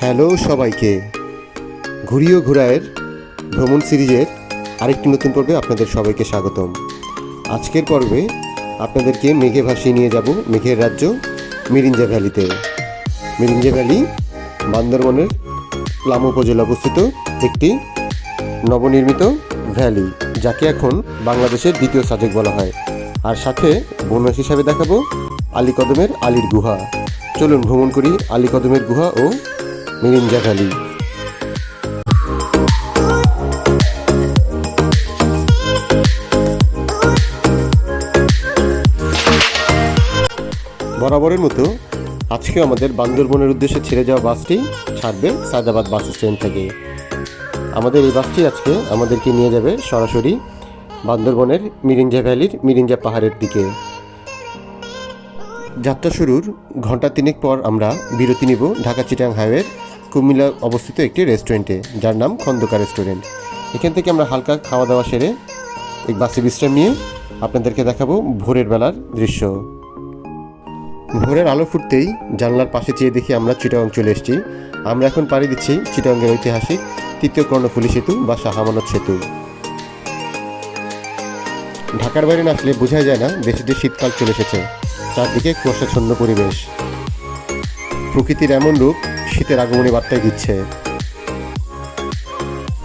Hello সবাইকে। ঘুরিও ঘুরায়ের ভ্রমণ সিরিজের আরেকটি নতুন পর্বে আপনাদের সবাইকে স্বাগতম। আজকের পর্বে আপনাদেরকে মেঘে ভাসিয়ে নিয়ে যাব মেঘের রাজ্য মিরিঞ্জা ভ্যালিতে। মিরিঞ্জা ভ্যালি বান্দরবনের প্লাম উপজেলা অবস্থিত একটি নবনির্মিত ভ্যালি, যাকে এখন বাংলাদেশের দ্বিতীয় সাজেক বলা হয়। আর সাথে বোনাস হিসাবে দেখাবো আলী কদমের আলীর গুহা। চলুন ভ্রমণ করি আলী কদমের গুহা ও মিরিঞ্জা ভ্যালি। বরাবরের মতো আজকে আমাদের বান্দরবনের উদ্দেশ্যে ছেড়ে যাওয়া বাসটি ছাড়বে সায়দাবাদ বাস স্ট্যান্ড থেকে। আমাদের এই বাসটি আজকে আমাদেরকে নিয়ে যাবে সরাসরি বান্দরবনের মিরিঞ্জা ভ্যালির মিরিঞ্জা পাহাড়ের দিকে। যাত্রা শুরুর ঘণ্টা তিনেক পর আমরা বিরতি নিব ঢাকা চিটাং হাইওয়ের কুমিল্লা অবস্থিত একটি রেস্টুরেন্টে, যার নাম খন্দকার রেস্টুরেন্ট। এখান থেকে আমরা হালকা খাওয়া দাওয়া সেরে এক বাসে বিশ্রাম নিয়ে আপনাদেরকে দেখাবো ভোরের বেলার দৃশ্য। ভোরের আলো ফুটতেই জানলার পাশে চেয়ে দেখি আমরা চিটাং চলে এসেছি। আমরা এখন পাড়ি দিচ্ছি চিটাঙ্গের ঐতিহাসিক তৃতীয় কর্ণফুলি সেতু বা শাহামানত সেতু। ঢাকার বাইরে না আসলে বোঝাই যায় না, দেশে শীতকাল চলে এসেছে চারদিকে কুয়াশাচ্ছন্ন পরিবেশ। প্রকৃতির এমন রূপ শীতের আগমনী বার্তায় দিচ্ছে।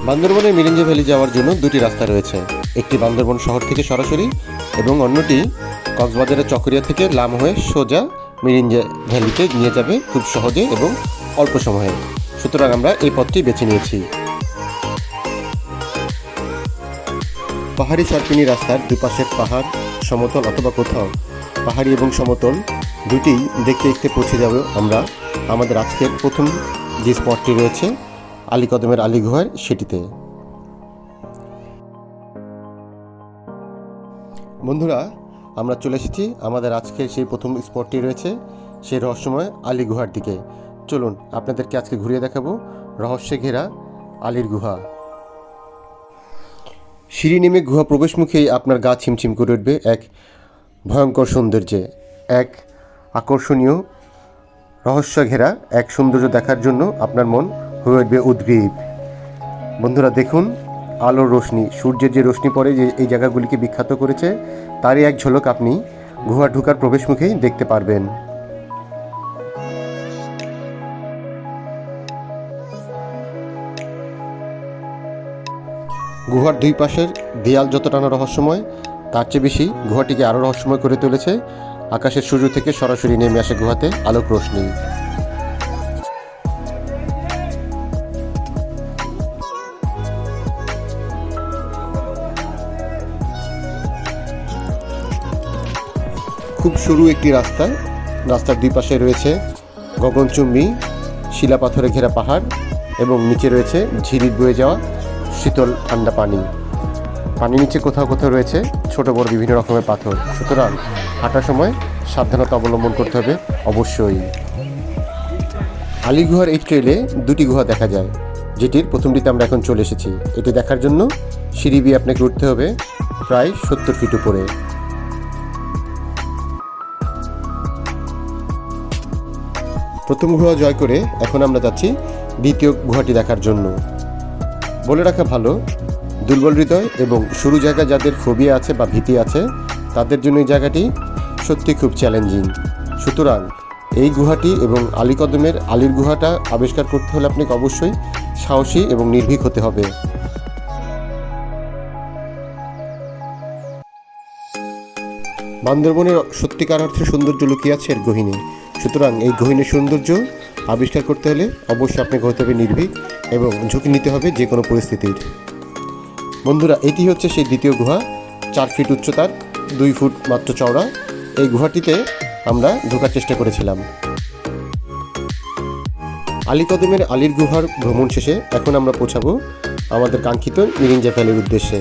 বান্দরবনের মিরিঞ্জা ভ্যালি যাওয়ার জন্য দুটি রাস্তা রয়েছে। একটি বান্দরবন শহর থেকে সরাসরি এবং অন্যটি কক্সবাজারের চকরিয়া থেকে লাম হয়ে সোজা মিরিঞ্জা ভ্যালিতে নিয়ে যাবে খুব সহজে এবং অল্প সময়ে। সুতরাং আমরা এই পথটি বেছে নিয়েছি। পাহাড়ি সরপিনী রাস্তার দুপাশের পাহাড়, সমতল অথবা কোথাও। পাহাড়ি এবং সমতল দুটি দেখতে দেখতে পৌঁছে যাব আমরা। আমাদের আজকের প্রথম যে স্পটটি রয়েছে, আলী কদমের আলী গুহার, সেটিতে। বন্ধুরা, আমরা চলে এসেছি। আমাদের আজকের সেই প্রথম স্পটটি রয়েছে, সেই রহস্যময় আলী গুহার দিকে। চলুন, আপনাদেরকে আজকে ঘুরিয়ে দেখাবো। রহস্যে ঘেরা আলীর গুহা। সিঁড়ি নেমে গুহা প্রবেশমুখেই আপনার গা ছিমছিম করে উঠবে এক ভয়ঙ্কর সৌন্দর্যে, এক আকর্ষণীয় রহস্য ঘেরা এক সৌন্দর্য দেখার জন্য আপনার মন হয়ে উঠবে উদ্গ্রীব। বন্ধুরা, দেখুন, আলোর রোশনি সূর্যের যে রোশনি পড়ে যে এই জায়গাগুলিকে বিখ্যাত করেছে, তারই এক ঝলক আপনি গুহা ঢুকার প্রবেশমুখেই দেখতে পারবেন। গুহার দুই পাশের দেয়াল যতটা না রহস্যময়, তার চেয়ে বেশি গুহাটিকে আরও রহস্যময় করে তুলেছে আকাশের সূর্য থেকে সরাসরি নেমে আসে গুহাতে আলোক রোশনি খুব সরু একটি রাস্তা, রাস্তার দুই পাশে রয়েছে গগনচুম্বী শিলা পাথরে ঘেরা পাহাড় এবং নিচে রয়েছে ঝিরির বয়ে যাওয়া শীতল ঠান্ডা পানি। পানির নিচে কোথাও কোথাও রয়েছে ছোট বড় বিভিন্ন রকমের পাথর। সুতরাং হাঁটার সময় সাবধানতা অবলম্বন করতে হবে অবশ্যই। আলী গুহার এই ট্রেলে দুটি গুহা দেখা যায়, যেটির প্রথমটিতে আমরা এখন চলে এসেছি। এটি দেখার জন্য সিঁড়ি দিয়ে আপনাকে উঠতে হবে প্রায় সত্তর ফিট উপরে। প্রথম গুহা জয় করে এখন আমরা যাচ্ছি দ্বিতীয় গুহাটি দেখার জন্য। বলে রাখা ভালো, দুর্বল হৃদয় এবং শুরু জায়গা যাদের ফোবিয়া আছে বা ভীতি আছে, তাদের জন্য এই জায়গাটি সত্যি খুব চ্যালেঞ্জিং সুতরাং এই গুহাটি এবং আলী কদমের আলীর গুহাটা আবিষ্কার করতে হলে আপনাকে অবশ্যই সাহসী এবং নির্ভীক হতে হবে। বান্দরবনের সত্যিকার অর্থে সৌন্দর্য লুকিয়ে আছে এর গহিনী। সুতরাং এই গহিনীর সৌন্দর্য আবিষ্কার করতে হলে অবশ্যই আপনাকে হতে হবে নির্ভীক এবং ঝুঁকি নিতে হবে যে কোনো পরিস্থিতির। বন্ধুরা, এটি হচ্ছে সেই দ্বিতীয় গুহা, চার ফিট উচ্চতার, দুই ফুট মাত্র চওড়া। এই গুহাটিতে আমরা ঢোকার চেষ্টা করেছিলাম। আলী কদমের আলীর গুহার ভ্রমণ শেষে এখন আমরা পৌঁছাবো আমাদের কাঙ্ক্ষিত মিরিঞ্জা ভ্যালির উদ্দেশ্যে।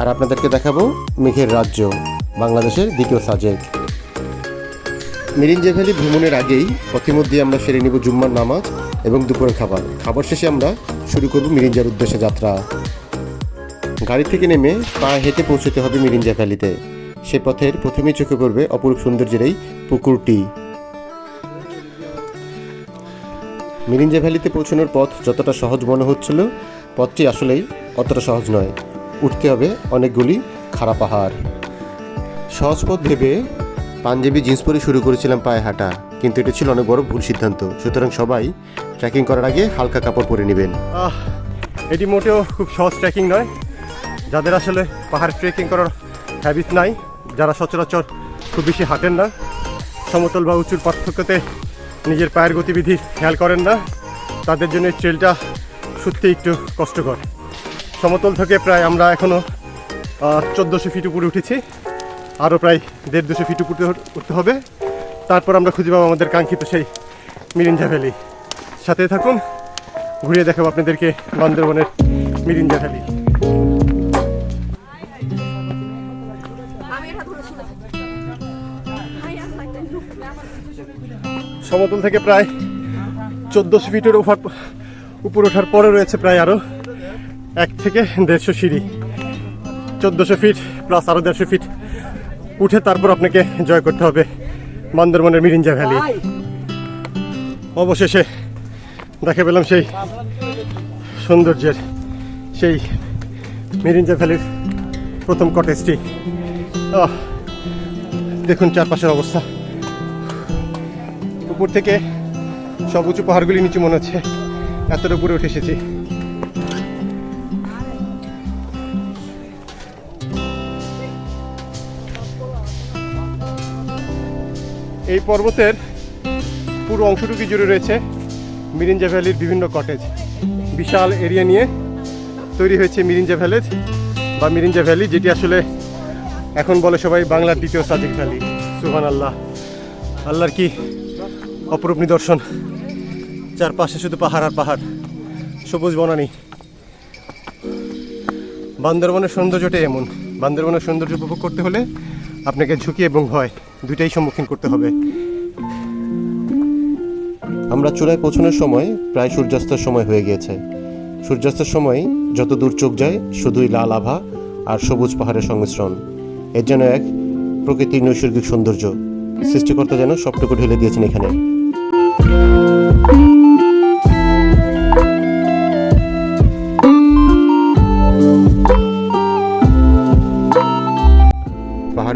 আর আপনাদেরকে দেখাবো মেঘের রাজ্য, বাংলাদেশের দ্বিতীয় সাজেক। মিরিঞ্জা ভ্যালি ভ্রমণের আগেই পথিমধ্যে আমরা সেরে নিব জুম্মার নামাজ এবং দুপুরের খাবার। খাবার শেষে আমরা শুরু করব মিরিঞ্জার উদ্দেশ্যে যাত্রা। গাড়ি থেকে নেমে পা হেঁটে পৌঁছতে হবে মিরিঞ্জা ভ্যালিতে। সে পথের প্রথমেই চোখে পড়বে অপরূপ সৌন্দর্যের এই পুকুরটি। মিরিঞ্জা ভ্যালিতে পৌঁছানোর পথ যতটা সহজ মনে হচ্ছিল, পথটি আসলেই অতটা সহজ নয়। উঠতে হবে অনেকগুলি খাড়া পাহাড়। সহজ পথ ভেবে পাঞ্জাবি জিন্স পরে শুরু করেছিলাম পায়ে হাঁটা, কিন্তু এটা ছিল অনেক বড় ভুল সিদ্ধান্ত। সুতরাং সবাই ট্রেকিং করার আগে হালকা কাপড় পরে নেবেন। এটি মোটেও খুব সহজ ট্রেকিং নয়। যাদের আসলে পাহাড় ট্রেকিং করার হ্যাবিট নাই, যারা সচরাচর খুব বেশি হাঁটেন না, সমতল বা উঁচুর পার্থক্যতে নিজের পায়ের গতিবিধি খেয়াল করেন না, তাদের জন্য ট্রেলটা সত্যি একটু কষ্টকর। সমতল থেকে প্রায় আমরা এখনও চোদ্দোশো ফিট উপরে উঠেছি। আরও প্রায় দেড় দুশো ফিট উপরে উঠতে হবে। তারপর আমরা খুঁজে পাবো আমাদের কাঙ্ক্ষিত সেই মিরিঞ্জা ভ্যালি। সাথে থাকুন, ঘুরিয়ে দেখাবো আপনাদেরকে বান্দরবনের মিরিঞ্জা ভ্যালি। সমতল থেকে প্রায় চোদ্দোশো ফিটের উপর উপর ওঠার পরে রয়েছে প্রায় আরও এক থেকে দেড়শো সিঁড়ি। চোদ্দোশো ফিট প্লাস আরও দেড়শো ফিট উঠে তারপর আপনাকে জয় করতে হবে বান্দরবনের মিরিঞ্জা ভ্যালি। অবশেষে দেখে পেলাম সেই সৌন্দর্যের সেই মিরিঞ্জা ভ্যালির প্রথম কটেজটি। দেখুন চারপাশের অবস্থা। উপর থেকে সব উঁচু পাহাড়গুলি নিচে মনে হচ্ছে। এতটা উপরে উঠে এসেছি। এই পর্বতের পুরো অংশটুকু জুড়ে রয়েছে মিরিঞ্জা ভ্যালির বিভিন্ন কটেজ বিশাল এরিয়া নিয়ে তৈরি হয়েছে মিরিঞ্জা ভ্যালেজ বা মিরিঞ্জা ভ্যালি যেটি আসলে এখন বলে সবাই বাংলার দ্বিতীয় সাজেক ভ্যালি সুহান আল্লাহ আল্লাহর কি অপরূপ নিদর্শন। চারপাশে শুধু পাহাড় আর পাহাড়, সবুজ বনানি। বান্দরবনের সৌন্দর্যটাই এমন। বান্দরবনের সৌন্দর্য উপভোগ করতে হলে আপনাকে ঝুঁকি এবং ভয় দুইটাই সম্মুখীন করতে হবে। আমরা চূড়ায় পৌঁছানোর সময় প্রায় সূর্যাস্তের সময় হয়ে গিয়েছে। সূর্যাস্তের সময় যত দূর চোখ যায়, শুধুই লাল আভা আর সবুজ পাহাড়ের সংমিশ্রণ। এর যেন এক প্রকৃতির নৈসর্গিক সৌন্দর্য। সৃষ্টিকর্তা যেন সবটুকু ঢেলে দিয়েছেন এখানে।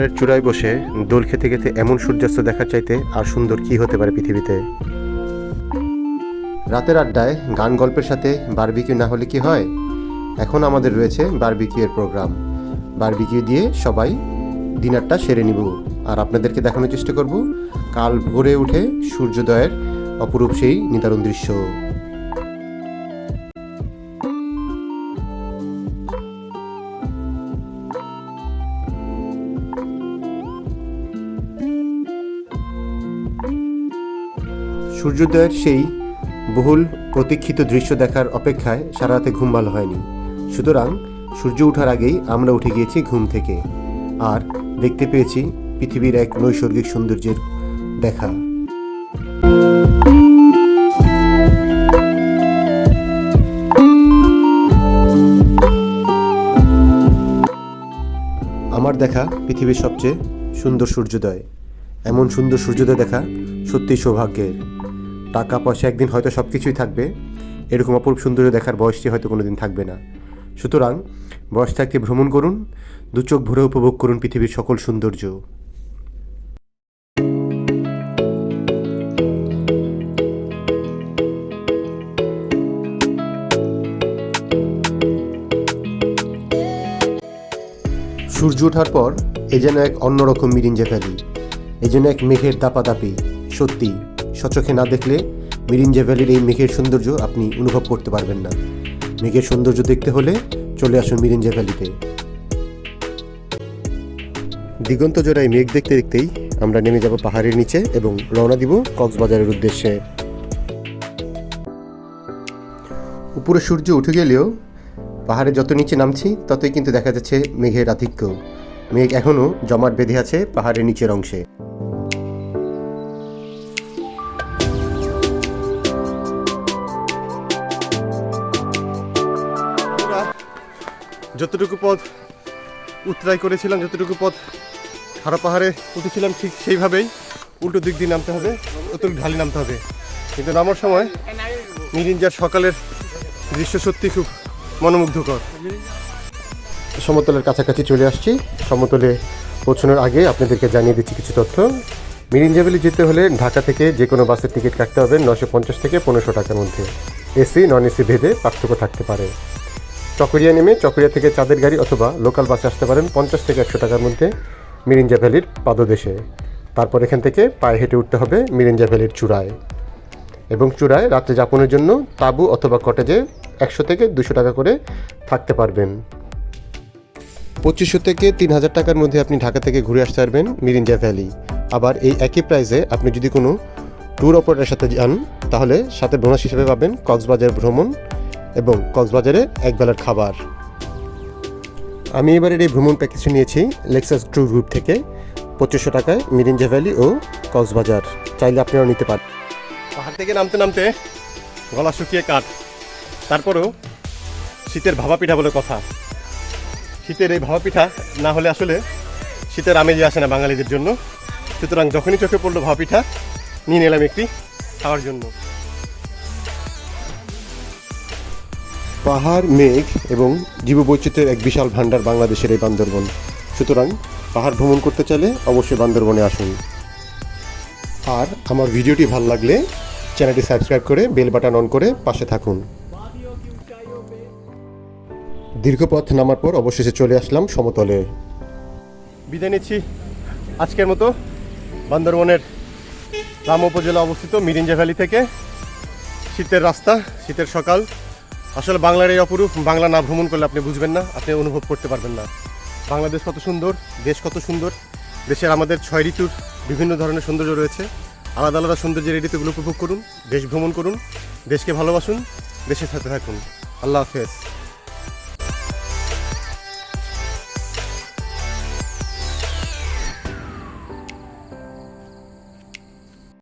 পাহাড়ের চূড়ায় বসে দোল খেতে খেতে এমন সূর্যাস্ত দেখার চাইতে আর সুন্দর কি হতে পারে পৃথিবীতে? রাতের আড্ডায় গান গল্পের সাথে বারবিকিউ না হলে কি হয়? এখন আমাদের রয়েছে বারবিকিউ এর প্রোগ্রাম। বারবিকিউ দিয়ে সবাই ডিনারটা সেরে নিব। আর আপনাদেরকে দেখানোর চেষ্টা করব, কাল ভোরে উঠে সূর্যোদয়ের অপরূপ সেই নিদারুণ দৃশ্য। সূর্যোদয়ের সেই বহুল প্রতীক্ষিত দৃশ্য দেখার অপেক্ষায় সারা রাতে ঘুম ভালো হয়নি। সুতরাং সূর্য ওঠার আগেই আমরা উঠে গিয়েছি ঘুম থেকে। আর দেখতে পেয়েছি পৃথিবীর এক নৈসর্গিক সৌন্দর্যের দেখা। আমার দেখা পৃথিবীর সবচেয়ে সুন্দর সূর্যোদয়। এমন সুন্দর সূর্যোদয় দেখা সত্যি সৌভাগ্যের। টাকা পয়সা একদিন হয়তো সব কিছুই থাকবে। এরকম অপরূপ সৌন্দর্য দেখার বয়সটি হয়তো কোনোদিন থাকবে না। সুতরাং বয়স থাকতে ভ্রমণ করুন, দু চোখ ভরে উপভোগ করুন পৃথিবীর সকল সৌন্দর্য। সূর্য ওঠার পর, এ যেন এক অন্যরকম মিরিঞ্জা ভ্যালি এ যেন এক মেঘের দাপাদাপি। সত্যি সচোখে না দেখলে মিরিঞ্জা ভ্যালির এই মেঘের সৌন্দর্য আপনি অনুভব করতে পারবেন না। মেঘের সৌন্দর্য দেখতে হলে চলে আসুন মিরিঞ্জা ভ্যালিতে। দিগন্ত জোড়ায় মেঘ দেখতে দেখতেই আমরা নেমে যাব পাহাড়ের নিচে এবং রওনা দিব কক্সবাজারের উদ্দেশ্যে। উপরে সূর্য উঠে গেলেও পাহাড়ে যত নিচে নামছি, ততই কিন্তু দেখা যাচ্ছে মেঘের আধিক্য। মেঘ এখনও জমাট বেঁধে আছে পাহাড়ের নিচের অংশে। যতটুকু পথ উত্তরাই করেছিলাম, যতটুকু পথ সারা পাহাড়ে উঠেছিলাম, ঠিক সেইভাবেই উল্টো দিক দিয়ে নামতে হবে অতিরিক্ত ঢালি নামতে হবে। কিন্তু নামার সময় মিরিঞ্জার সকালের দৃশ্য সত্যি খুব মনোমুগ্ধকর। সমতলের কাছাকাছি চলে আসছি। সমতলে পৌঁছানোর আগে আপনাদেরকে জানিয়ে দিচ্ছি কিছু তথ্য। মিরিঞ্জা ভ্যালি যেতে হলে ঢাকা থেকে যে কোনো বাসের টিকিট কাটতে হবে নশো পঞ্চাশ থেকে পনেরোশো টাকার মধ্যে। এসি নন এসি ভেদে পার্থক্য থাকতে পারে। চকরিয়া নেমে চকরিয়া থেকে চাঁদের গাড়ি অথবা লোকাল বাসে আসতে পারেন পঞ্চাশ থেকে একশো টাকার মধ্যে মিরিঞ্জা ভ্যালির পাদদেশে। তারপর এখান থেকে পায়ে হেঁটে উঠতে হবে মিরিঞ্জা ভ্যালির চূড়ায়। এবং চূড়ায় রাত্রে যাপনের জন্য তাঁবু অথবা কটেজে একশো থেকে দুশো টাকা করে থাকতে পারবেন। পঁচিশশো থেকে তিন হাজার টাকার মধ্যে আপনি ঢাকা থেকে ঘুরে আসতে পারবেন মিরিঞ্জা ভ্যালি। আবার এই একই প্রাইসে আপনি যদি কোনো ট্যুর অপারেটরের সাথে যান, তাহলে সাথে বোনাস হিসেবে পাবেন কক্সবাজার ভ্রমণ এবং কক্সবাজারে একবেলার খাবার। আমি এবারের এই ভ্রমণ প্যাকেজটি নিয়েছি লেক্সাস ট্যুর গ্রুপ থেকে পঁচিশশো টাকায় মিরিঞ্জা ভ্যালি ও কক্সবাজার। চাইলে আপনারাও নিতে পারেন। পাহাড় থেকে নামতে নামতে গলা শুকিয়ে কাঠ। তারপরেও শীতের ভাপা পিঠা বলে কথা। শীতের এই ভাপা পিঠা না হলে আসলে শীতের আমেজই আসে না বাঙালিদের জন্য। সুতরাং যখনই চোখে পড়ল ভাপা পিঠা নিয়ে নিলাম একটি খাওয়ার জন্য। পাহাড়, মেঘ এবং জীববৈচিত্র্যের এক বিশাল ভাণ্ডার বাংলাদেশের এই বান্দরবন। সুতরাং পাহাড় ভ্রমণ করতে চাইলে অবশ্যই বান্দরবনে আসুন। আর আমার ভিডিওটি ভালো লাগলে চ্যানেলটি সাবস্ক্রাইব করে বেল বাটন অন করে পাশে থাকুন। দীর্ঘ পথ নামার পর অবশেষে চলে আসলাম সমতলে। বিদায় নিচ্ছি আজকের মতো বান্দরবনের রাম উপজেলা অবস্থিত মিরিঞ্জা ভ্যালি থেকে। শীতের রাস্তা, শীতের সকাল। আসলে বাংলার এই অপরূপ, বাংলা না ভ্রমণ করলে আপনি বুঝবেন না, আপনি অনুভব করতে পারবেন না। বাংলাদেশ কত সুন্দর, দেশ কত সুন্দর, দেশের আমাদের ছয় ঋতুর বিভিন্ন ধরনের সৌন্দর্য রয়েছে। আলাদা আলাদা সৌন্দর্যের এই ঋতুগুলো উপভোগ করুন, দেশ ভ্রমণ করুন, দেশকে ভালোবাসুন, দেশের সাথে থাকুন। আল্লাহ হাফেজ।